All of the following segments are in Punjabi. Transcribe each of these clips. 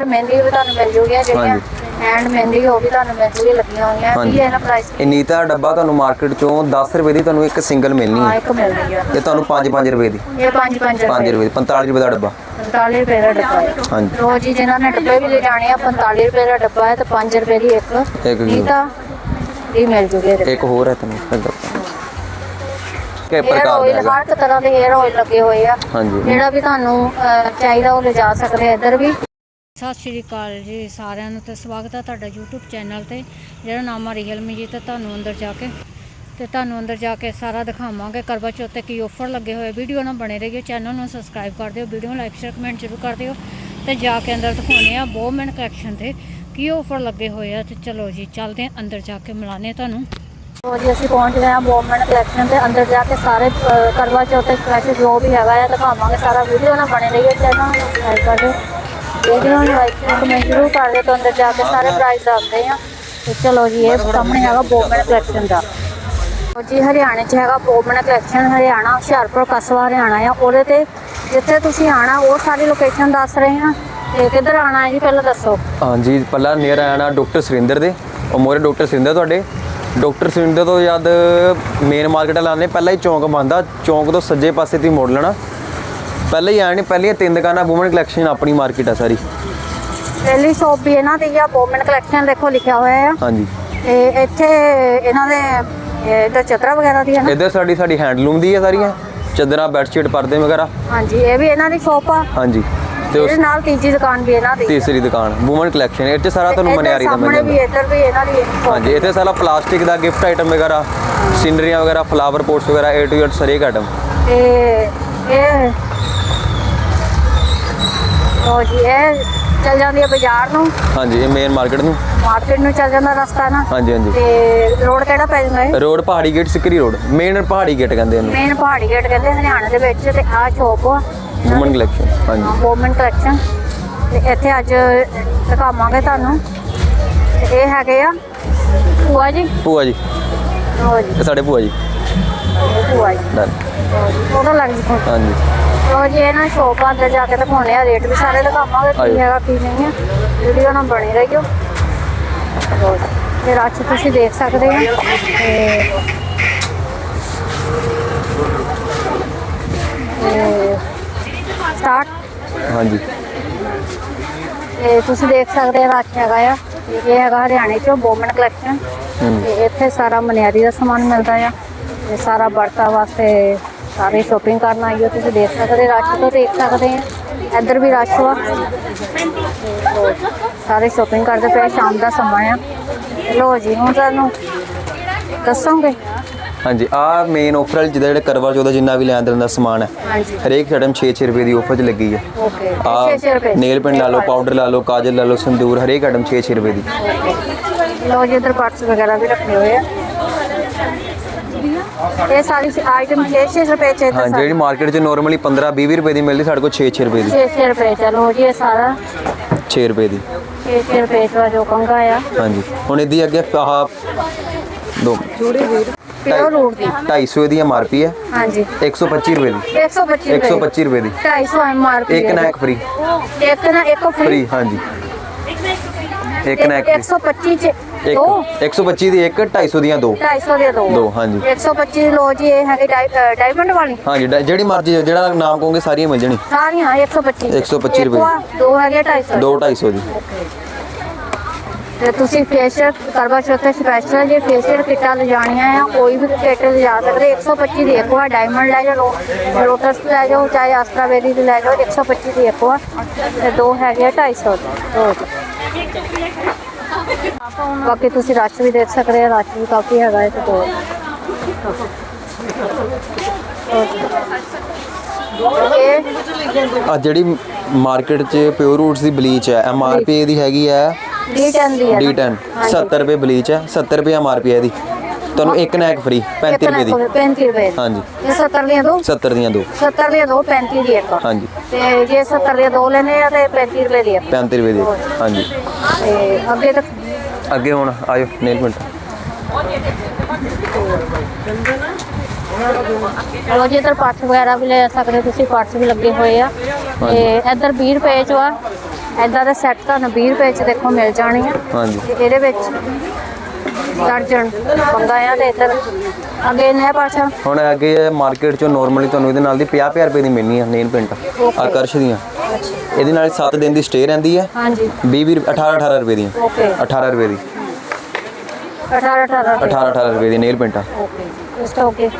ਇੱਧਰ ਮਹਿੰਦੀ ਵੀ ਤੁਹਾਨੂੰ ਮਿਲ ਜੂਗੀ ਜਿਹੜੀਆਂ ਹੈਂਡ ਮਹਿੰਦੀ ਉਹ ਵੀ ਤੁਹਾਨੂੰ ਮਿਲ ਜੂਗੀ ਲੱਗੀਆਂ ਹੋਈਆਂ। ਕੀ ਹੈ ਇਹਦਾ ਪ੍ਰਾਈਸ ਇਹ ਨੀਤਾ ਦਾ ਡੱਬਾ ਤੁਹਾਨੂੰ ਮਾਰਕੀਟ ਚੋਂ 10 ਰੁਪਏ ਦੀ ਤੁਹਾਨੂੰ ਇੱਕ ਸਿੰਗਲ ਮਿਲਣੀ ਹਾਂ। ਹੈ ਇੱਕ ਮਿਲ ਰਹੀ ਆ। ਇਹ ਤੁਹਾਨੂੰ 5-5 ਰੁਪਏ ਦੀ। ਇਹ 5 5 5 ਰੁਪਏ ਦੀ 45 ਰੁਪਏ ਦਾ ਡੱਬਾ। 45 ਰੁਪਏ ਦਾ ਡੱਬਾ ਹੈ। ਹਾਂਜੀ। ਲੋ ਜੀ ਜਿਨ੍ਹਾਂ ਨੇ ਡੱਬੇ ਵੀ ਲੈ ਜਾਣੇ ਆ 45 ਰੁਪਏ ਦਾ ਡੱਬਾ ਹੈ ਤੇ 5 ਰੁਪਏ ਦੀ ਇੱਕ ਇੱਕ ਨਹੀਂ ਤਾਂ ਇਹ ਮਿਲ ਜੂਗੇ ਇਹਦੇ ਇੱਕ ਹੋਰ ਹੈ ਤੁਹਾਨੂੰ ਇਹ ਡੱਬਾ ਕਿ ਹੇਅਰ ਪ੍ਰਕਾਰ ਦਾ ਆਇਲ ਹੈਗਾ। ਹਰ ਇੱਕ ਤਰ੍ਹਾਂ ਦੇ ਹੇਅਰ ਆਇਲ ਲੱਗੇ ਹੋਏ ਆ। ਹਾਂਜੀ। ਜਿਹੜਾ ਵੀ ਤੁਹਾਨੂੰ ਅਹ, ਚਾਹੀਦਾ ਉਹ ਲਿਜਾ ਸਕਦੇ ਆ ਇੱਧਰ ਵੀ। ਸਤਿ ਸ਼੍ਰੀ ਅਕਾਲ ਜੀ ਸਾਰਿਆਂ ਨੂੰ ਤੇ ਸਵਾਗਤ ਹੈ ਤੁਹਾਡਾ YouTube ਚੈਨਲ ਤੇ। ਜਿਹੜਾ ਨਾਮ ਆ ਰੀਅਲਮੀ ਜੀ ਤੇ ਤੁਹਾਨੂੰ ਅੰਦਰ ਜਾ ਕੇ ਤੇ ਤੁਹਾਨੂੰ ਅੰਦਰ ਜਾ ਕੇ ਸਾਰਾ ਦਿਖਾਵਾਂਗੇ। ਕਰਵਾ ਚੌਥ ਤੇ ਕੀ ਆਫਰ ਲੱਗੇ ਹੋਏ ਵੀਡੀਓ ਨਾਲ ਬਣੇ ਰਹੀਓ ਚੈਨਲ ਨੂੰ ਸਬਸਕ੍ਰਾਈਬ ਕਰ ਦਿਓ ਵੀਡੀਓ ਨੂੰ ਲਾਈਕ ਸ਼ੇਅਰ ਕਮੈਂਟ ਜ਼ਰੂਰ ਕਰ ਦਿਓ। ਤੇ ਜਾ ਕੇ ਅੰਦਰ ਦਿਖਾਉਣੇ ਆ ਬੋਮਨ ਕਲੈਕਸ਼ਨ ਤੇ ਕੀ ਆਫਰ ਲੱਗੇ ਹੋਏ ਆ। ਤੇ ਚਲੋ ਜੀ ਚੱਲਦੇ ਆ ਅੰਦਰ ਜਾ ਕੇ ਮਿਲਾਨੇ ਤੁਹਾਨੂੰ। ਤੋ ਜੀ ਅਸੀਂ ਪਹੁੰਚ ਗਏ ਹਾਂ ਬੋਮਨ ਕਲੈਕਸ਼ਨ ਤੇ। ਅੰਦਰ ਜਾ ਕੇ ਸਾਰੇ ਅ, ਕਰਵਾ ਚੌਥ ਤੇ ਸਪੈਸ਼ਲ ਜੋ ਵੀ ਹੈਗਾ ਆ ਦਿਖਾਵਾਂਗੇ। ਸਾਰਾ ਵੀਡੀਓ ਨਾਲ ਬਣੇ ਰਹੀਏ ਚੈਨਲ ਨੂੰ ਸਬਸਕ੍ਰਾਈਬ ਕਰ ਦਿਓ। ਵੀਡੀਓ ਨੂੰ ਕਮੈਂਟ ਜ਼ਰੂਰ ਕਰ ਦਿਓ ਤਾਂ ਅੰਦਰ ਜਾ ਕੇ ਸਾਰੇ ਪ੍ਰਾਈਸ ਦੱਸਦੇ ਆ। ਤੇ ਚਲੋ ਜੀ, ਇਹ ਸਾਹਮਣੇ ਹੈਗਾ ਬੋਮਨ ਕਲੈਕਸ਼ਨ ਦਾ। ਤੋ ਜੀ ਹਰਿਆਣੇ 'ਚ ਹੈਗਾ ਬੋਮਨ ਕਲੈਕਸ਼ਨ ਹਰਿਆਣਾ, ਹੁਸ਼ਿਆਰਪੁਰ, ਕਸਬਾ ਹਰਿਆਣਾ ਆ। ਉਹਦੇ ਤੇ ਜਿੱਥੇ ਤੁਸੀਂ ਆਣਾ ਉਹ ਸਾਰੀ ਲੋਕੇਸ਼ਨ ਦੱਸ ਰਹੇ ਹਾਂ ਤੇ ਕਿੱਧਰ ਆਣਾ ਹੈ ਜੀ, ਪਹਿਲਾਂ ਦੱਸੋ। ਹਾਂਜੀ, ਪਹਿਲਾਂ ਨੀਅਰ ਆਣਾ ਡਾਕਟਰ ਸੁਰਿੰਦਰ ਦੇ। ਉਹ ਮੋਰੇ ਡਾਕਟਰ ਸੁਰਿੰਦਰ ਤੁਹਾਡੇ। ਡਾਕਟਰ ਸੁਰਿੰਦਰ ਤੋਂ ਜਦ ਮੇਨ ਮਾਰਕੀਟ ਲਾਣੇ ਪਹਿਲਾਂ ਹੀ ਚੌਂਕ ਬੰਦਾ ਚੌਂਕ ਤੋਂ ਸੱਜੇ ਪਾਸੇ ਤੇ ਮੋੜ ਲੈਣਾ। ਪਹਿਲਾਂ ਹੀ ਆਣੇ ਪਹਿਲੀਆਂ ਤਿੰਨ ਦੁਕਾਨਾਂ ਵੂਮਨ ਕਲੈਕਸ਼ਨ ਆਪਣੀ ਮਾਰਕੀਟ ਆ ਸਾਰੀ। ਪਹਿਲੀ ਸ਼ੋਪ ਵੀ ਇਹਨਾਂ ਦੀ ਆ ਬੋਮਨ ਕਲੈਕਸ਼ਨ ਦੇਖੋ ਲਿਖਿਆ ਹੋਇਆ ਆ। ਹਾਂਜੀ। ਤੇ ਇੱਥੇ ਇਹਨਾਂ ਦੇ ਇਹ ਇੱਧਰ ਚਤਰਾ ਵਗੈਰਾ ਦੀ ਹੈ ਨਾ। ਇੱਧਰ ਸਾਡੀ ਸਾਡੀ ਹੈਂਡਲੂਮ ਦੀ ਹੈ ਸਾਰੀਆਂ। ਚਾਦਰਾਂ ਬੈਡਸ਼ੀਟ ਪਰਦੇ ਵਗੈਰਾ। ਹਾਂਜੀ ਇਹ ਵੀ ਇਹਨਾਂ ਦੀ ਸ਼ੋਪ ਆ। ਹਾਂਜੀ। ਤੇ ਉਸ ਇਹਦੇ ਨਾਲ ਤੀਜੀ ਦੁਕਾਨ ਵੀ ਇਹਨਾਂ ਦੀ ਤੀਸਰੀ ਦੁਕਾਨ ਵੂਮਨ ਕਲੈਕਸ਼ਨ ਇਹ 'ਚ ਸਾਰਾ ਤੁਹਾਨੂੰ ਇੱਧਰ ਮਨਿਆਰੀ ਦਾ ਮਿਲ ਸਾਹਮਣੇ ਵੀ ਜਾਂਦਾ ਇੱਧਰ ਵੀ ਇਹਨਾਂ ਦੀ shop ਹਾਂਜੀ ਇੱਥੇ ਸਾਰਾ ਪਲਾਸਟਿਕ ਦਾ ਗਿਫਟ ਆਈਟਮ ਵਗੈਰਾ ਸੀਨਰੀਆਂ ਵਗੈਰਾ ਫਲਾਵਰ ਪੋਟਸ ਵਗੈਰਾ A to Z ਸਾਰੇ ਆਈਟਮ ਤੇ ਇਹ ਉਹ ਜੀ ਇਹ ਚੱਲ ਜਾਂਦੀ ਹੈ ਬਾਜ਼ਾਰ ਨੂੰ। ਹਾਂਜੀ ਇਹ ਮੇਨ ਮਾਰਕੀਟ ਨੂੰ। ਮਾਰਕੀਟ ਨੂੰ ਚੱਲ ਜਾਂਦਾ ਰਸਤਾ ਨਾ। ਹਾਂਜੀ ਹਾਂਜੀ। ਤੇ ਰੋਡ ਕਿਹੜਾ ਪੈ ਜਾਂਦਾ ਹੈ road Pahari gate Sikri road main Pahari gate ਕਹਿੰਦੇ ਇਹਨੂੰ। ਮੇਨ ਪਹਾੜੀ ਗੇਟ ਕਹਿੰਦੇ ਹਰਿਆਣਾ ਦੇ ਵਿੱਚ ਤੇ ਆਹ ਸ਼ੋਪ ਆ। ਵੂਮਨ ਕਲੈਕਸ਼ਨ ਹਾਂਜੀ। ਵੂਮਨ ਕਲੈਕਸ਼ਨ ਤੇ ਇੱਥੇ ਅੱਜ ਦਿਖਾਵਾਂਗੇ ਤੁਹਾਨੂੰ। ਤੇ ਇਹ ਹੈਗੇ ਆ। ਭੂਆ ਜੀ? ਭੂਆ ਜੀ। ਲਓ ਜੀ। ਇਹ ਸਾਡੇ ਭੂਆ ਜੀ। ਭੂਆ ਜੀ। ਡਨ ਲੱਗ ਜੀ। ਹਾਂਜੀ। ਲੋ ਜੀ ਇਹਨਾਂ ਸ਼ੋਪ ਅੰਦਰ ਜਾ ਕੇ ਦਿਖਾਉਣੇ ਆ ਰੇਟ ਵੀ ਸਾਰੇ ਦਿਖਾਵਾਂਗੇ ਕੀ। ਹੈਗਾ ਕੀ ਨਹੀਂ ਹੈ ਵੀਡੀਓ ਨਾਲ ਬਣੀ ਰਹੀਓ। ਫਿਰ ਅੱਜ ਤੁਸੀਂ ਦੇਖ ਸਕਦੇ ਹੋ। ਤੇ ਸਟਾਰਟ ਹਾਂਜੀ। ਤੇ ਤੁਸੀਂ ਦੇਖ ਸਕਦੇ ਹੋ ਹੈਗਾ ਆ। ਤੇ ਇਹ ਹੈਗਾ ਹਰਿਆਣੇ ਚੋਂ ਬੋਮਨ ਕਲੈਕਸ਼ਨ ਤੇ ਇੱਥੇ ਸਾਰਾ ਮਨਿਆਰੀ ਦਾ ਸਮਾਨ ਮਿਲਦਾ ਆ। ਤੇ ਸਾਰਾ ਬਰਤਾ ਵਾਸਤੇ ਸਾਰੇ ਸ਼ੋਪਿੰਗ ਕਰਨ ਆਈਓ ਤੁਸੀਂ ਦੇਖ ਸਕਦੇ ਰੱਖ ਤੋਂ ਦੇਖ ਸਕਦੇ ਆ ਇੱਧਰ ਵੀ ਰਸ਼ ਵਾ। ਸਾਰੇ ਸ਼ੋਪਿੰਗ ਕਰਦੇ ਪਏ ਸ਼ਾਮ ਦਾ ਸਮਾਂ ਆ। ਲੋ ਜੀ ਹੁਣ ਤੁਹਾਨੂੰ ਦੱਸੋਗੇ। ਹਾਂਜੀ ਆ ਮੇਨ ਆਫਰ ਜਿਹਦਾ ਜਿਹੜਾ ਕਰਵਾ ਚੌਥ ਦਾ ਜਿੰਨਾ ਵੀ ਲੈਣ ਦੇਣ ਦਾ ਸਮਾਨ ਹੈ ਹਰੇਕ ਆਈਟਮ 6-6 ਰੁਪਏ ਦੀ ਆਫਰ 'ਚ ਲੱਗੀ ਹੈ। ਓਕੇ ਆ 600 ਰੁਪਏ। ਨੇਲ ਪੈਂਟ ਲਾ ਲਓ ਪਾਊਡਰ ਲਾ ਲਓ ਕਾਜਲ ਲਾ ਲਓ ਸੰਦੂਰ ਹਰੇਕ ਆਈਟਮ 6-6 ਰੁਪਏ ਦੀ। ਲੋ ਜੀ ਇੱਧਰ ਪਾਰਟਸ ਵਗੈਰਾ ਵੀ ਰੱਖੇ ਹੋਏ ਆ। ਇਹ ਸਾਰੀ ਆਈਟਮ 600 ਰੁਪਏ ਚ ਹਾਂ ਜਿਹੜੀ ਮਾਰਕੀਟ 'ਚ ਨਾਰਮਲੀ 15-20 ਰੁਪਏ ਦੀ ਮਿਲਦੀ ਸਾਡੇ ਕੋਲ 6-6 ਰੁਪਏ ਦੀ। 600 ਰੁਪਏ ਚਲੋ ਜੀ ਇਹ ਸਾਰਾ। 6 ਰੁਪਏ ਦੀ। 600 ਰੁਪਏ ਦਾ ਜੋ ਕੰਗਾ ਆ। ਹਾਂਜੀ। ਹੁਣ ਇਹਦੀ ਅੱਗੇ ਆਹ ਦੋ। ਪਿਓਰ ਰੂਟ ਦੀ। 250 ਦੀ ਐਮਆਰਪੀ ਹੈ। ਹਾਂਜੀ। 125 ਰੁਪਏ ਦੀ। 125 ਰੁਪਏ। 125 ਰੁਪਏ ਦੀ। 250 ਐਮਆਰਪੀ ਇੱਕ ਨਾ ਇੱਕ ਫ੍ਰੀ ਇੱਕ ਨਾ ਇੱਕ ਫ੍ਰੀ ਫ੍ਰੀ ਹਾਂਜੀ। ਇੱਕ ਨਾ ਇੱਕ free। 125 ਚ ਦੋ। ਇੱਕ 125 ਦੀ ਇੱਕ 250 ਦੀਆਂ ਦੋ। 250 ਦੇ ਦੋ। ਦੋ, ਹਾਂਜੀ। 125 ਲੋ ਜੀ ਇਹ ਹੈਗੀ ਡਾਇਮੰਡ ਵਾਲੀ। ਹਾਂਜੀ ਡ- ਜਿਹੜੀ ਮਰਜ਼ੀ ਜਿਹੜਾ ਨਾਮ ਕਹੋਗੇ ਸਾਰੀਆਂ ਮਿਲ ਜਾਣੀ। ਸਾਰੀਆਂ 125 125 ਇੱਕ ਆ, ਦੋ ਹੈਗੇ 250 ਦੋ 250 ਦੀ। ਤੇ ਤੁਸੀਂ ਫੇਸ਼ੀਅਲ ਕਰਵਾ ਚੌਥ ਤੇ ਸਪੈਸ਼ਲ ਜੇ ਫੇਸ਼ੀਅਲ ਕਿੱਟਾਂ ਲਿਜਾਣੀਆਂ ਆ ਕੋਈ ਵੀ ਕਿੱਟ ਲਿਜਾ ਸਕਦੇ 125 ਦੀ ਇੱਕ ਆ ਡਾਇਮੰਡ ਲੈ ਜਾਓ ਲੋਟਸ ਲੈ ਜਾਓ ਚਾਹੇ ਆਸਟਰਾਵੇਰੀ ਦੀ ਲੈ ਜਾਓ 125 ਦੀ ਇੱਕ ਆ। ਤੇ ਦੋ ਹੈਗੇ ਆ 250 ਦੇ ਦੋ ਬਾਕੀ ਤੁਸੀਂ ਰਸ਼ ਵੀ ਦੇਖ ਸਕਦੇ ਆ ਰਸ਼ ਵੀ ਕਾਫੀ ਹੈਗਾ ਦੋ ਇਹ ਆ ਜਿਹੜੀ ਮਾਰਕੀਟ 'ਚ ਪਿਓਰ ਰੂਟਸ ਦੀ ਬਲੀਚ ਹੈ ਐਮਆਰਪੀ ਇਹਦੀ ਹੈਗੀ ਹੈ D10 ਦੀ ਹੈ ਨਾ? D10 70 ਰੁਪਏ ਬਲੀਚ ਹੈ 70 ਰੁਪਏ ਐਮਆਰਪੀ ਹੈ ਇਹਦੀ। ਤੁਹਾਨੂੰ ਇੱਕ ਨਾ ਇੱਕ ਫ੍ਰੀ 35 ਰੁਪਏ ਦੀ। 35 ਰੁਪਏ ਹਾਂਜੀ। ਇਹ 70 ਦੀਆਂ ਦੋ? 70 ਦੀਆਂ ਦੋ। 70 ਦੀਆਂ ਦੋ 35 ਦੀ ਇੱਕ। ਹਾਂਜੀ। ਤੇ ਜੇ 70 ਦੀਆਂ ਦੋ ਲੈਣੇ ਆ ਤੇ 35 ਰੁਪਏ ਦੀ ਇੱਕ 35 ਰੁਪਏ ਦੀ ਹਾਂਜੀ। ਤੇ ਅੱਗੇ ਤੱਕ? ਅੱਗੇ ਹੁਣ ਆਇਓ ਨੇਲ ਪੈਂਟ। ਲੋ ਜੀ ਇੱਧਰ ਪਾਰਟਸ ਵਗੈਰਾ ਵੀ ਲੈ ਸਕਦੇ ਤੁਸੀਂ ਪਾਰਟਸ ਵੀ ਲੱਗੇ ਹੋਏ ਆ। ਤੇ ਇੱਧਰ 20 ਰੁਪਏ ਚ ਆ। ਐਦਾਂ ਦੇ ਸੈੱਟ ਤੁਹਾਨੂੰ 20 ਰੁਪਏ ਚ ਦੇਖੋ ਮਿਲ ਜਾਣੀ ਆ। ਹਾਂਜੀ। ਇਹਦੇ ਵਿੱਚ ਦਰਜਨ ਪੰਗਾ ਆ ਤੇ ਇੱਧਰ। ਅੱਗੇ ਨੇ ਪਾਛਾ ਹੁਣ ਅੱਗੇ ਮਾਰਕੀਟ ਚੋਂ ਨਾਰਮਲੀ ਤੁਹਾਨੂੰ ਇਹਦੇ ਨਾਲ ਦੀ 50 50 ਰੁਪਏ ਦੀ ਮਿਲਣੀ ਆ ਨੇਲ ਪੇਂਟ ਆਕਰਸ਼ ਦੀਆਂ। ਇਹਦੇ ਨਾਲ 7 ਦਿਨ ਦੀ ਸਟੇ ਰਹਿੰਦੀ ਹੈ ਹਾਂਜੀ। 20 20 18 18 ਰੁਪਏ ਦੀਆਂ। ਓਕੇ 18 ਰੁਪਏ ਦੀ। 18 18 18 18 ਰੁਪਏ ਦੀ ਨੇਲ ਪੇਂਟਾਂ ਓਕੇ ਇਸ ਤੋਂ ਓਕੇ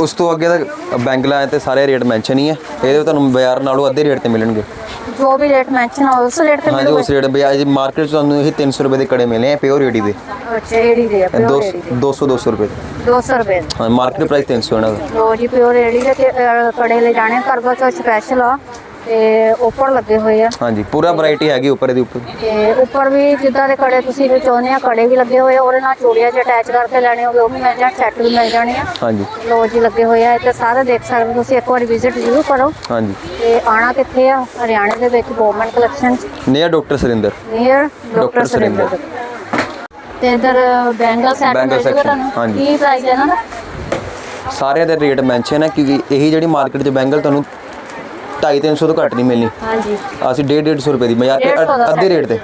ਉਸ ਤੋਂ ਅੱਗੇ ਤਾਂ ਬੈਂਗਲਾਂ ਤੇ ਸਾਰੇ ਰੇਟ ਮੈਂਸ਼ਨ ਹੀ ਹੈ ਇਹਦੇ ਤੁਹਾਨੂੰ ਬਾਜ਼ਾਰ ਨਾਲੋਂ ਅੱਧੇ ਰੇਟ ਤੇ ਮਿਲਣਗੇ। ਜੋ ਵੀ ਰੇਟ ਮੈਂਸ਼ਨ ਹੋ ਉਸ ਰੇਟ ਤੇ ਹਾਂਜੀ ਉਸ ਰੇਟ ਬਾਜ਼ਾਰ ਮਾਰਕੀਟ ਚ ਤੁਹਾਨੂੰ ਇਹ 300 ਰੁਪਏ ਦੇ ਕੜੇ ਮਿਲਨੇ ਆ ਪਿਓਰ ਏਡੀ ਦੇ। ਅੱਛਾ ਏੜੀ ਦੇ ਆ ਪਿਓਰ ਏੜੀ 200 200 ਰੁਪਏ ਦੇ। 200 ਰੁਪਏ ਦੇ। ਹਾਂ ਮਾਰਕੀਟ ਪ੍ਰਾਈਸ 300 ਇਹਨਾਂ ਦਾ। ਲੋ ਜੀ ਪਿਓਰ ਏੜੀ ਦੇ ਕੜੇ ਲੈ ਜਾਣੇ ਕਰਵਾ ਚੌਥ ਸਪੈਸ਼ਲ ਆ। ਤੇ ਉੱਪਰ ਲੱਗੇ ਹੋਏ ਆ। ਹਾਂਜੀ ਪੂਰਾ ਵੈਰਾਈਟੀ ਹੈਗੀ ਉੱਪਰ ਇਹਦੇ ਉੱਪਰ। ਤੇ ਉੱਪਰ ਵੀ ਜਿੱਦਾਂ ਦੇ ਕੜੇ ਤੁਸੀਂ ਵੀ ਚਾਹੁੰਦੇ ਆ ਕੜੇ ਵੀ ਲੱਗੇ ਹੋਏ ਆ ਉਹਦੇ ਨਾਲ ਚੂੜੀਆਂ ਚ ਅਟੈਚ ਕਰਕੇ ਲੈਣੇ ਹੋਵੇ ਉਹ ਵੀ ਮਿਲ ਜਾਣ ਸੈੱਟ ਵੀ ਮਿਲ ਜਾਣੇ ਆ। ਹਾਂਜੀ। ਲੋ ਜੀ ਲੱਗੇ ਹੋਏ ਆ ਇੱਥੇ ਸਾਰੇ ਦੇਖ ਸਕਦੇ ਤੁਸੀਂ ਇੱਕ ਵਾਰੀ ਵਿਜ਼ਿਟ ਜ਼ਰੂਰ ਕਰੋ। ਹਾਂਜੀ। ਤੇ ਆਣਾ ਕਿੱਥੇ ਆ? ਹਰਿਆਣੇ ਦੇ ਵਿੱਚ government collection near doctor Surinder. Near. Doctor Surinder. ਤੇ ਇਧਰ ਬੈਂਗਲ ਸੈੱਟ ਮਿਲ ਜੂਗਾ ਤੁਹਾਨੂੰ? ਹਾਂਜੀ। ਕੀ ਪ੍ਰਾਈਸ ਹੈ ਦਾ? ਸਾਰਿਆਂ ਦੇ ਰੇਟ ਮੈਂਸ਼ਨ ਹੈ ਕਿਉਂਕਿ ਇਹੀ ਜਿਹੜੀ ਮਾਰਕੀਟ 'ਚ ਬੈਂਗਲ ਤੁਹਾਨੂੰ 250 300 ਤੋਂ ਘੱਟ ਨਹੀਂ ਮਿਲਣੀ। ਹਾਂਜੀ। ਅਸੀਂ 150 150 ਰੁਪਏ ਦੀ ਬਾਜ਼ਾਰ ਤੇ 150 ਦਾ ਅੱਧੇ ਰੇਟ ਤੇ।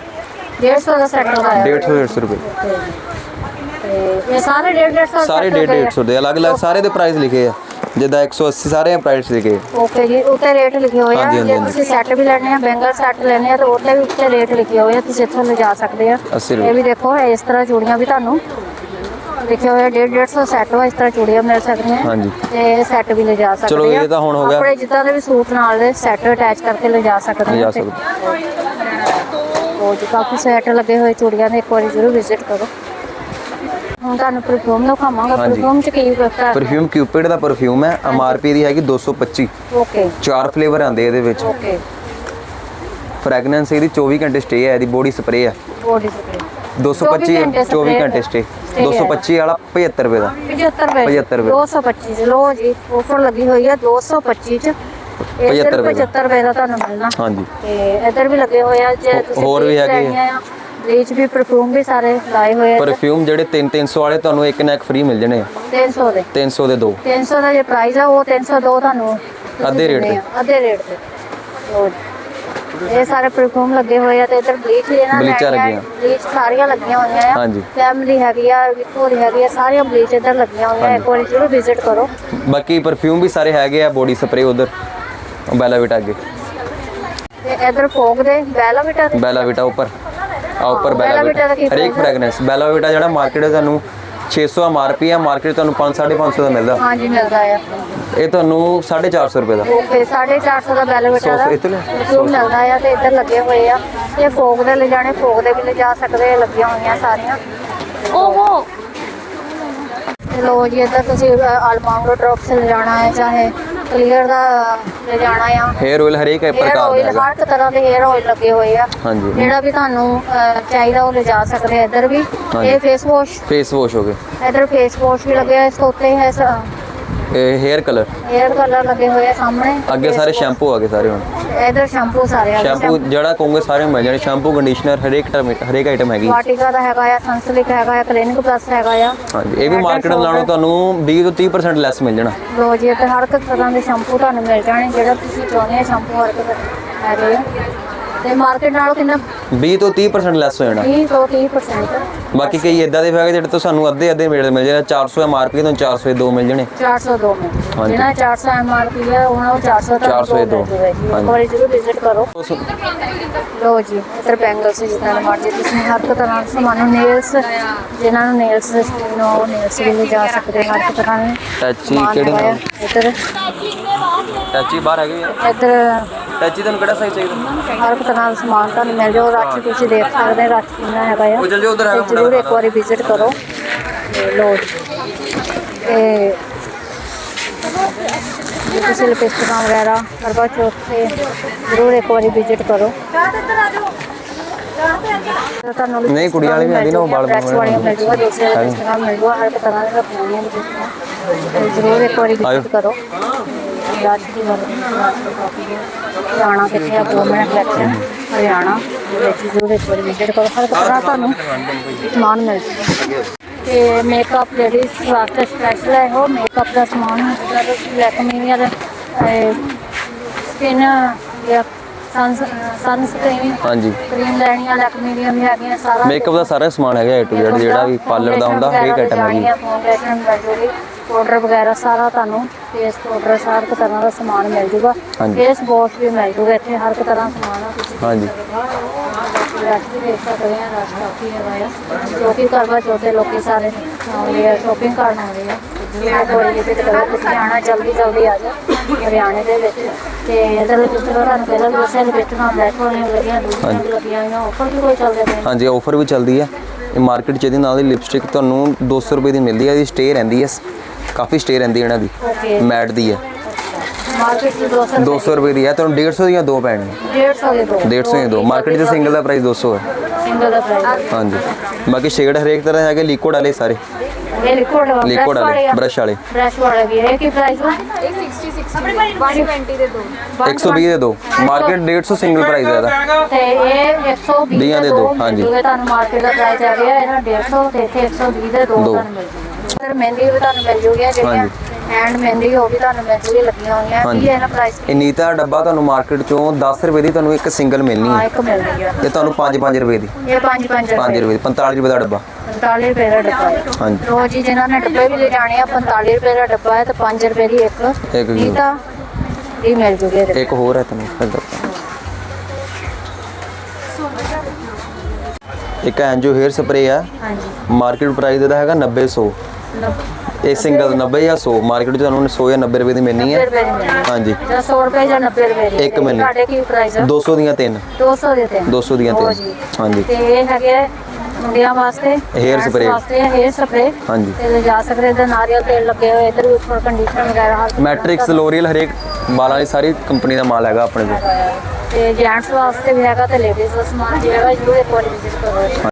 150 ਦਾ ਸੈੱਟ ਲਗਾਇਆ 150 150 ਰੁਪਏ। ਤੇ ਇਹ ਸਾਰੇ 150 ਸਾਰੇ 150 150 ਦੇ ਅਲੱਗ-ਅਲੱਗ ਸਾਰੇ ਦੇ ਪ੍ਰਾਈਸ ਲਿਖੇ ਆ। ਜਿੱਦਾਂ 180 ਸਾਰੇ ਪ੍ਰਾਈਸ ਲਿਖੇ। ਆ। ਓਕੇ ਜੀ ਉੱਤੇ ਰੇਟ ਲਿਖੇ ਹੋਏ ਆ। ਜੇ। ਤੁਸੀਂ ਸੈੱਟ ਵੀ ਲੈਣੇ ਆ ਬੈਂਗਲ ਸੈੱਟ ਲੈਣੇ ਆ ਤਾਂ ਉੱਤੇ ਵੀ ਉੱਤੇ ਰੇਟ ਲਿਖੇ ਹੋਏ ਆ ਤੁਸੀਂ ਇੱਥੋਂ ਲਿਜਾ ਸਕਦੇ ਆ। 80 ਇਹ ਵੀ ਦੇਖੋ ਇਸ ਤਰ੍ਹਾਂ ਚੂੜੀਆਂ ਵੀ ਤੁਹਾਨੂੰ ਲਿਖੇ ਹੋਏ ਆ 150 150 ਸੈੱਟ ਵਾ ਇਸ ਤਰ੍ਹਾਂ ਚੂੜੀਆਂ ਮਿਲ ਸਕਦੀਆਂ। ਹਾਂਜੀ। ਤੇ ਸੈੱਟ ਵੀ ਲਿਜਾ ਸਕਦੇ ਚਲੋ, ਇਹ ਤਾਂ ਹੁਣ ਹੋ ਗਿਆ। ਆਪਣੇ ਜਿੱਦਾਂ ਦੇ ਵੀ ਸੂਟ ਨਾਲ ਦੇ ਸੈੱਟ ਅਟੈਚ ਕਰਕੇ ਲਿਜਾ ਸਕਦੇ ਆ। ਲਿਜਾ ਤੇ- ਸਕਦੇ। ਉਹ ਜੀ ਕਾਫੀ ਸੈੱਟ ਲੱਗੇ ਹੋਏ ਚੂੜੀਆਂ ਦੇ ਇੱਕ ਵਾਰੀ ਜ਼ਰੂਰ ਵਿਜ਼ਿਟ ਕਰੋ। ਹੁਣ ਤੁਹਾਨੂੰ ਪਰਫਿਊਮ ਦਿਖਾਵਾਂਗਾ। ਪਰਫਿਊਮ ਚ ਕੀ ਕਰਤਾ ਪਰਫਿਊਮ ਕਿਊਪਿਡ ਦਾ ਪਰਫਿਊਮ ਹੈ ਐਮਆਰਪੀ ਦੀ ਹੈਗੀ 225 ਓਕੇ ਚਾਰ ਫਲੇਵਰ ਆਂਦੇ ਇਹਦੇ ਵਿੱਚ। ਓਕੇ ਫ੍ਰੈਗਨੈਂਸ ਇਹਦੀ 24 ਘੰਟੇ ਸਟੇ ਹੈ ਇਹਦੀ ਬੋਡੀ ਸਪਰੇ ਹੈ। ਬੋਡੀ ਸਪਰੇ 225 ਘੰਟੇ 24 spray ਘੰਟੇ ਸਟੇ। 225 ਵਾਲਾ 75 ਰੁਪਏ ਦਾ। 75 ਰੁਪਏ 75 ਰੁਪਏ। 225 ਚ। ਲੋ ਜੀ ਆਫਰ ਲੱਗੀ ਹੋਈ ਹੈ 225 ਚ। ਇਹ 75 ਸਿਰਫ ਰੁਪਏ ਦਾ। 75 ਰੁਪਏ ਦਾ ਤੁਹਾਨੂੰ ਮਿਲਣਾ। ਹਾਂਜੀ। ਤੇ ਇੱਧਰ ਵੀ ਲੱਗੇ ਹੋਏ ਆ ਜੇ ਹੋ- ਤੁਸੀਂ ਹੋਰ ਵੀ bleach ਹੈਗੇ। ਆ। ਲੈਣੀਆਂ ਆ ਬਲੀਚ ਵੀ ਪਰਫਿਊਮ ਵੀ ਸਾਰੇ ਲਾਏ ਹੋਏ ਆ। ਪਰਫਿਊਮ ਜਿਹੜੇ 3 300 ਵਾਲੇ ਤੁਹਾਨੂੰ ਇੱਕ ਨਾ ਇੱਕ ਫ੍ਰੀ ਮਿਲ ਜਾਣੇ ਆ। 300 ਦੇ। 300 ਦੇ ਦੋ। 300 ਦਾ ਜੇ ਪ੍ਰਾਈਸ ਆ ਉਹ 302 ਤੁਹਾਨੂੰ ਅੱਧੇ ਦਿੰਦੇ ਆ, ਅੱਧੇ ਰੇਟ ਤੇ। ਇਹ ਸਾਰੇ ਪਰਫਿਊਮ ਲੱਗੇ ਹੋਏ ਆ ਤੇ ਇੱਧਰ ਬਲੀਚ ਇਹਨਾਂ ਬਲੀਚਾਂ ਲੱਗੀਆਂ। ਬਲੀਚ ਸਾਰੀਆਂ ਲੱਗੀਆਂ ਹੋਈਆਂ ਆ। ਹਾਂਜੀ। ਫੈਮਿਲੀ ਹੈਗੀ ਆ ਵਿਕੋ ਦੀ ਹੈਗੀ ਆ ਸਾਰੀਆਂ ਬਲੀਚ ਇੱਧਰ ਲੱਗੀਆਂ ਹੋਈਆਂ ਇੱਕ ਵਾਰੀ ਜ਼ਰੂਰ ਵਿਜ਼ਿਟ ਕਰੋ। ਬਾਕੀ ਪਰਫਿਊਮ ਵੀ ਸਾਰੇ ਹੈਗੇ ਆ ਬੋਡੀ ਸਪਰੇ ਉਧਰ ਬੈਲਾ ਵਿਟਾ ਅੱਗੇ। ਤੇ ਇੱਧਰ ਫੋਗ ਦੇ ਬੈਲਾ ਵਿਟਾ ਦੇ। ਬੈਲਾ ਵਿਟਾ ਉੱਪਰ। ਆ ਉੱਪਰ ਬੈਲਾ ਵਿਟਾ ਦਾ ਕੀ ਵਿਟਾ ਹਰੇਕ ਹੈ? ਫ੍ਰੈਗਨੈਂਸ ਬੈਲਾ ਵਿਟਾ ਜਿਹੜਾ ਮਾਰਕੀਟ ਤੁਹਾਨੂੰ 600 ਐਮਆਰਪੀ ਆ ਮਾਰਕੀਟ ਤੁਹਾਨੂੰ 5 550 ਦਾ ਮਿਲਦਾ। ਹਾਂਜੀ ਮਿਲਦਾ ਆ। ਇਹ ਤੁਹਾਨੂੰ 450 ਰੁਪਏ ਦਾ। ਓਕੇ 450 ਦਾ ਬੈਲਾ ਵਿਟਾ ਦਾ ਸੌ- ਇੱਥੇ ਮਿਲਦਾ ਆ ਤੇ ਇੱਧਰ ਲੱਗੇ ਹੋਏ ਆ। ਇਹ ਫੋਗ ਦੇ ਲੈ ਜਾਣੇ ਫੋਗ ਦੇ ਵੀ ਲੈ ਜਾ ਸਕਦੇ ਆ, ਲੱਗੀਆਂ ਹੋਈਆਂ ਸਾਰੀਆਂ। ਓਹੋ। ਲੋ ਜੀ ਇੱਧਰ ਤੁਸੀਂ ਆਲਮਾਂਗੋ ਡ੍ਰੌਪਸ ਲੈ ਜਾਣਾ ਹੈ ਚਾਹੇ ਕਲੀਅਰ ਦਾ ਲੈ ਜਾਣਾ ਆ। ਹੇਅਰ ਆਇਲ ਹਰੇਕ ਹੇਅਰ ਪ੍ਰਕਾਰ ਦਾ ਹੈਗਾ। ਹਰ ਇੱਕ ਤਰ੍ਹਾਂ ਦੇ ਹੇਅਰ ਆਇਲ ਲੱਗੇ ਹੋਏ ਆ। ਹਾਂਜੀ। ਜਿਹੜਾ ਵੀ ਤੁਹਾਨੂੰ ਅਹ, ਚਾਹੀਦਾ ਉਹ ਲੈ ਜਾ ਸਕਦੇ ਆ ਇੱਧਰ ਵੀ। ਹਾਂਜੀ। ਇਹ ਫੇਸ ਵਾਸ਼ ਫੇਸ ਵਾਸ਼ ਹੋ ਗਏ। ਇੱਧਰ ਫੇਸ ਵਾਸ਼ ਵੀ ਲੱਗਿਆ ਇਸ ਤੋਂ ਉੱਤੇ ਹੈ ਇਹ ਹੇਅਰ ਕਲਰ ਹੇਅਰ ਕਲਰ ਲੱਗੇ ਹੋਏ ਆ ਸਾਹਮਣੇ। ਅੱਗੇ ਸਾਰੇ ਸ਼ੈਂਪੂ ਆ ਗਏ ਸਾਰੇ ਹੁਣ। ਇੱਧਰ ਸ਼ੈਂਪੂ ਸਾਰੇ ਆ ਗਏ। ਸ਼ੈਂਪੂ ਜਿਹੜਾ ਕਹੋਗੇ ਸਾਰੇ ਮਿਲ ਜਾਣੇ ਸ਼ੈਂਪੂ ਕੰਡੀਸ਼ਨਰ ਹਰੇਕ ਹਰੇਕ ਆਈਟਮ ਹੈਗੀ। ਵਾਟਿਕਾ ਦਾ ਹੈਗਾ ਆ ਸੰਸਲਿਕ ਹੈਗਾ ਆ ਕਲੀਨਿਕ ਪਲੱਸ ਹੈਗਾ ਆ। ਹਾਂਜੀ ਇਹ ਵੀ ਮਾਰਕੀਟ ਨਾਲੋਂ ਤੁਹਾਨੂੰ 20 ਤੋਂ 30% ਲੈਸ ਮਿਲ ਜਾਣਾ। ਲੋ ਜੀ ਇੱਥੇ ਹਰ ਇੱਕ ਤਰ੍ਹਾਂ ਦੇ ਸ਼ੈਂਪੂ ਤੁਹਾਨੂੰ ਮਿਲ ਜਾਣੇ ਜਿਹੜਾ ਤੁਸੀਂ ਚਾਹੁੰਦੇ ਆ ਸ਼ੈਂਪੂ ਹਰ ਇੱਕ ਤਰ੍ਹਾਂ ਹੈਗੇ ਆ ਤੇ ਮਾਰਕੀਟ ਨਾਲੋਂ ਕਿੰਨਾ? 20 ਤੋਂ 30% ਲੈਸ ਹੋ ਜਾਣਾ। 20 ਤੋਂ 30% ਬਾਕੀ ਕਈ ਇਦਾਂ ਦੇ ਹੈਗੇ ਜਿਹੜੇ ਤੋਂ ਸਾਨੂੰ ਅੱਧੇ ਅੱਧੇ ਰੇਟ ਮਿਲ ਜਾਣਾ 400 ਐਮਆਰਪੀ ਤੋਂ 400 ਦੇ ਦੋ ਮਿਲ ਜਾਣੇ। 402 में ਹਾਂਜੀ। ਜਿਹਨਾਂ 400 ਐਮਆਰਪੀ ਹੈ ਉਹਨਾਂ ਨੂੰ 400 ਤੱਕ 400 ਇਹ ਦੋ। ਇੱਕ ਹਾਂਜੀ। ਵਾਰੀ ਜ਼ਰੂਰ ਵਿਜ਼ਿਟ ਕਰੋ। ਲੋ ਜੀ ਇੱਧਰ ਬੈਂਗਲਸ ਜਿੱਦਾਂ ਦੇ ਮਰਜ਼ੀ। ਤੁਸੀਂ ਹਰ ਤਰ੍ਹਾਂ ਦੇ ਸਮਾਨ ਨੇਲਸ ਜਿਨ੍ਹਾਂ ਨੂੰ ਨੇਲਸ ਉਹ ਨੇਲਸ ਵੀ ਲੈ ਜਾ ਸਕਦੇ ਹਰ ਤਰ੍ਹਾਂ ਦੇ ਟੈਚੀ ਕਿਹੜੇ। ਨਾਲ? ਇੱਧਰ ਟੈਚੀ ਬਾਹਰ ਹੈਗੇ ਇੱਧਰ ਟੈਚੀ ਤੁਹਾਨੂੰ ਕਿਹੜਾ ਸਾਈਜ਼ ਚਾਹੀਦਾ? ਹਰ ਇੱਕ ਤਰ੍ਹਾਂ ਦਾ ਸਮਾਨ ਤੁਹਾਨੂੰ ਮਿਲ ਜਾਓ ਰਾਚੀ ਤੁਸੀਂ ਦੇਖ ਸਕਦੇ ਹੋ ਰਾਚੀ ਕਿੰਨਾ ਹੈਗਾ ਆ। ਉਹ ਜਾਓ ਉੱਧਰ ਹੈਗਾ ਤੇ ਜ਼ਰੂਰ ਇੱਕ ਵਾਰੀ ਵਿਜ਼ਿਟ ਕਰੋ। ਤੇ ਲੋ ਜੀ। ਤੇ ਜੇ ਤੁਸੀਂ ਲਿਪਸਟਿਕਾਂ ਵਗੈਰਾ ਕਰਵਾ ਚੌਥ ਤੇ ਜ਼ਰੂਰ ਇੱਕ ਵਾਰੀ ਵਿਜ਼ਿਟ ਕਰੋ। ਤੁਹਾਨੂੰ ਨਹੀਂ, ਕੁੜੀਆਂ ਵਾਲੀ ਵੀ ਆਉਂਦੀ ਨਾ, ਉਹ ਵਾਲ Fresh ਬਣਵਾਉਣੇ ਵਾਲੀਆਂ ਮਿਲ ਜੂਗਾ ਦੂਸਰੇ ਲਿਪਸਟਿਕਾਂ ਮਿਲ ਜੂਗਾ ਹਰ ਇੱਕ ਤਰ੍ਹਾਂ ਦੀਆਂ ਬਣਾਉਣੀਆਂ ਤੇ ਜ਼ਰੂਰ ਇੱਕ ਵਾਰੀ ਆਇਓ। ਵਿਜ਼ਿਟ ਕਰੋ। ਰਾਜੀ ਦੀ ਹਰਿਆਣਾ ਕਿੱਥੇ ਆ ਗਵਰਨਮੈਂਟ ਕਲੈਕਸ਼ਨ ਹਰਿਆਣਾ ਵਿੱਚ ਵਾਰੀ ਵਿਜ਼ਿਟ ਕਰੋ। ਹਰ ਤਰ੍ਹਾਂ ਤੁਹਾਨੂੰ ਸਮਾਨ ਮਿਲ ਜੂਗਾ ਤੇ ਮੇਕਅਪ ਲੇਡੀਜ਼ ਵਾਸਤੇ ਸਪੈਸ਼ਲ ਹੈ ਉਹ ਮੇਕਅਪ ਦਾ ਸਮਾਨ ਜਿਹੜਾ ਤੁਸੀਂ ਲੈਕਮੀ ਜਾਂ ਸਕਿਨ ਜਾਂ ਸਨਸ ਸਨਸਕ੍ਰੀਨ ਹਾਂਜੀ। ਕਰੀਮ ਲੈਣੀਆਂ ਲੈਕਮੀ ਦੀਆਂ ਵੀ ਹੈਗੀਆਂ ਸਾਰਾ ਮੇਕਅਪ ਦਾ ਸਾਰਾ ਸਮਾਨ ਹੈਗਾ ਏ ਟੂ ਜ਼ੈਡ ਜਿਹੜਾ ਵੀ ਪਾਰਲਰ ਦਾ ਹੁੰਦਾ ਹਰੇਕ ਆਈਟਮ ਹੈਗੀ। ਪਾਊਡਰ ਵਗੈਰਾ ਸਾਰਾ ਤੁਹਾਨੂੰ ਫੇਸ ਪਾਊਡਰ ਸਾਰਾ ਇੱਕ ਤਰ੍ਹਾਂ ਦਾ ਸਮਾਨ ਮਿਲ ਜੂਗਾ। ਹਾਂਜੀ। ਫੇਸ ਵਾਸ਼ ਵੀ ਮਿਲ ਜੂਗਾ ਇੱਥੇ ਹਰ ਇੱਕ ਤਰ੍ਹਾਂ ਦਾ ਸਮਾਨ ਆ ਤੁਸੀਂ ਹਾਂਜੀ। ਰਸ਼ ਵੀ ਦੇਖ ਸਕਦੇ ਆ ਰਸ਼ ਕਾਫੀ ਹੈਗਾ ਆ ਲੋਕੀ ਕਰਵਾ ਚੌਥੇ ਲੋਕੀ ਸਾਰੇ ਆਉਂਦੇ ਆ ਸ਼ੋਪਿੰਗ ਕਰਨ ਆਉਂਦੇ ਆ। ਮੈਂ ਕੋਈ ਵੀ ਕਿਤੇ ਕਰੋ ਤੁਸੀਂ ਆਣਾ ਜਲਦੀ ਜਲਦੀ ਆ ਜਾਓ ਹਰਿਆਣੇ ਦੇ ਵਿੱਚ। ਤੇ ਇਧਰ ਜਿਸ ਤਰ੍ਹਾਂ ਤੁਹਾਨੂੰ ਪਹਿਲਾਂ ਵੀ ਦੱਸਿਆ ਵਿੱਚ ਬੈਠ ਹੋਣੇ ਲੱਗੀਆਂ ਦੂਜੀਆਂ ਵੀ ਲੱਗੀਆਂ ਹੋਈਆਂ ਆਫਰ ਵੀ ਕੋਈ ਚੱਲਦੇ ਪਏ ਹਾਂਜੀ ਆਫਰ ਵੀ ਚੱਲਦੀ ਹੈ। ਇਹ ਮਾਰਕੀਟ 'ਚ ਇਹਦੇ ਨਾਲ ਦੀ ਲਿਪਸਟਿਕ ਤੁਹਾਨੂੰ 200 ਰੁਪਏ ਦੀ ਮਿਲਦੀ ਹੈ ਇਹਦੀ ਸਟੇ ਰਹਿੰਦੀ ਹੈ। ਕਾਫੀ ਸਟੇ ਰਹਿੰਦੀ ਹੈ ਇਹਨਾਂ ਦੀ ਮੈਟ ਦੀ ਹੈ। ਮਾਰਕੀਟ ਦੀ 200 200 ਰੁਪਏ ਦੀ ਹੈ ਤੁਹਾਨੂੰ 150 ਦੀਆਂ ਦੋ ਪੈਣਗੀਆਂ। 150 ਦੇ। ਦੋ 150 ਦੀਆਂ ਦੋ। ਮਾਰਕੀਟ 'ਚ ਸਿੰਗਲ ਦਾ। ਪ੍ਰਾਈਸ 200 ਹੈ। ਸਿੰਗਲ ਦਾ ਪ੍ਰਾਈਸ ਹਾਂਜੀ। ਬਾਕੀ ਸ਼ੇਡ ਹਰੇਕ ਤਰ੍ਹਾਂ ਦੇ ਹੈਗੇ ਲਿਕੁਇਡ ਵਾਲੇ ਸਾਰੇ। ਇਹ ਲਿਕੁਇਡ ਵਾਲੇ ਬ੍ਰਸ਼ ਵਾਲੇ ਬ੍ਰਸ਼ ਵਾਲੇ। ਵੀ ਇਹ ਕੀ ਪ੍ਰਾਈਸ ਹੈ। ਇਹ 60 60 120 ਦੇ ਦੋ 120 ਦੇ ਦੋ। ਮਾਰਕੀਟ 150 ਸਿੰਗਲ ਪ੍ਰਾਈਸ ਹੈ ਇਹਦਾ। ਤੇ ਇਹ 120 ਵੀਹਾਂ ਦੇ ਦੋ, ਹਾਂਜੀ। ਤੁਹਾਨੂੰ ਮਾਰਕੀਟ ਦਾ ਪ੍ਰਾਈਸ ਆ ਗਿਆ ਇਹਨਾਂ 150 ਤੇ ਇੱਥੇ 120 ਦੇ ਦੋ ਦੋ। ਤੁਹਾਨੂੰ ਮਿਲ ਜੂਗੇ। ਫਿਰ ਮਹਿੰਦੀ ਵੀ ਤੁਹਾਨੂੰ ਮਿਲ ਜੂਗੀ ਜਿਹੜੀਆਂ ਹੈਂਡ ਮਹਿੰਦੀ ਉਹ ਵੀ ਤੁਹਾਨੂੰ ਮਿਲ ਜੂਗੀ ਲੱਗੀਆਂ ਹੋਈਆਂ। ਹੈ ਇਹਨਾਂ ਪ੍ਰਾਈਸ ਇਹ ਨੀਤਾ ਦਾ ਡੱਬਾ ਤੁਹਾਨੂੰ ਮਾਰਕੀਟ 'ਚੋਂ 10 ਰੁਪਏ ਦੀ ਤੁਹਾਨੂੰ ਇੱਕ ਸਿੰਗਲ ਮਿਲਣੀ ਹਾਂ। ਹੈ ਇੱਕ ਇਹ ਤੁਹਾਨੂੰ 5-5 ਰੁਪਏ ਦੀ। ਇਹ 5 5 5 ਰੁਪਏ ਦੀ। 45 ਰੁਪਏ ਦਾ ਡੱਬਾ। 45 ਰੁਪਏ ਦਾ ਡੱਬਾ ਹੈ। ਹਾਂਜੀ। ਰੋਜ਼ ਹੀ ਜਿਹਨਾਂ ਨੇ ਡੱਬੇ ਵੀ ਲੈ ਜਾਣੇ ਆ 45 ਰੁਪਏ ਦਾ ਡੱਬਾ ਹੈ ਤੇ 5 ਰੁਪਏ ਦੀ ਇੱਕ ਇੱਕ। ਨੀਤਾ ਇਹ ਮਿਲ ਜੂਗੀ ਇੱਕ ਹੋਰ ਹੈ ਤੁਹਾਨੂੰ ਫਿਰ ਦੱਸਦਾ ਇੱਕ ਐਂਜੋ ਹੇਅਰ ਸਪਰੇ ਆ ਹਾਂਜੀ। ਮਾਰਕੀਟ ਪ੍ਰਾਈਸ ਇਹਦਾ ਹੈਗਾ 90 100 ਇਹ ਸਿੰਗਲ 90 ਜਾਂ 100 ਮਾਰਕੀਟ 'ਚ ਤੁਹਾਨੂੰ 100 ਜਾਂ 90 ਰੁਪਏ ਦੀ ਮਿਲਣੀ 90 ਹੈ ਮਿਲਣੀ ਹਾਂਜੀ। ਜਾਂ 100 ਰੁਪਏ ਜਾਂ 90 ਰੁਪਏ ਦੀ। ਇੱਕ ਮਿਲ। ਤੁਹਾਡੇ ਕੀ ਪ੍ਰਾਈਸ ਹੈ 200 ਦੀਆਂ ਤਿੰਨ। 200 ਦੇ ਤਿੰਨ। 200 ਦੀਆਂ ਤਿੰਨ। ਜੀ। ਹਾਂਜੀ। ਤੇ ਇਹ ਹੈਗੇ ਮੁੰਡਿਆਂ ਵਾਸਤੇ gents spray। ਵਾਸਤੇ ਹੇਅਰ ਸਪਰੇ ਹਾਂਜੀ। ਤੇ ਲਿਜਾ ਸਕਦੇ ਇਹਦੇ ਨਾਰੀਅਲ ਤੇਲ ਲੱਗੇ ਹੋਏ ਇਧਰ ਉੱਪਰ ਕੰਡੀਸ਼ਨਰ ਵਗੈਰਾ ਮੈਟ੍ਰਿਕਸ ਲੋਰੀਅਲ ਹਰੇਕ ਬਾਲਾਂ ਦੀ ਸਾਰੀ ਕੰਪਨੀ ਦਾ ਮਾਲ ਹੈਗਾ ਆਪਣੇ ਕੋਲ। ਤੇ ਜੈਂਟਸ ਵਾਸਤੇ ਵੀ ਹੈਗਾ ਤੇ ਲੇਡੀਜ਼ ਦਾ ਸਮਾਨ ਵੀ ਹੈਗਾ ਜਰੂਰ ਇੱਕ ਵਾਰੀ ਵਿਜ਼ਿਟ ਕਰੋ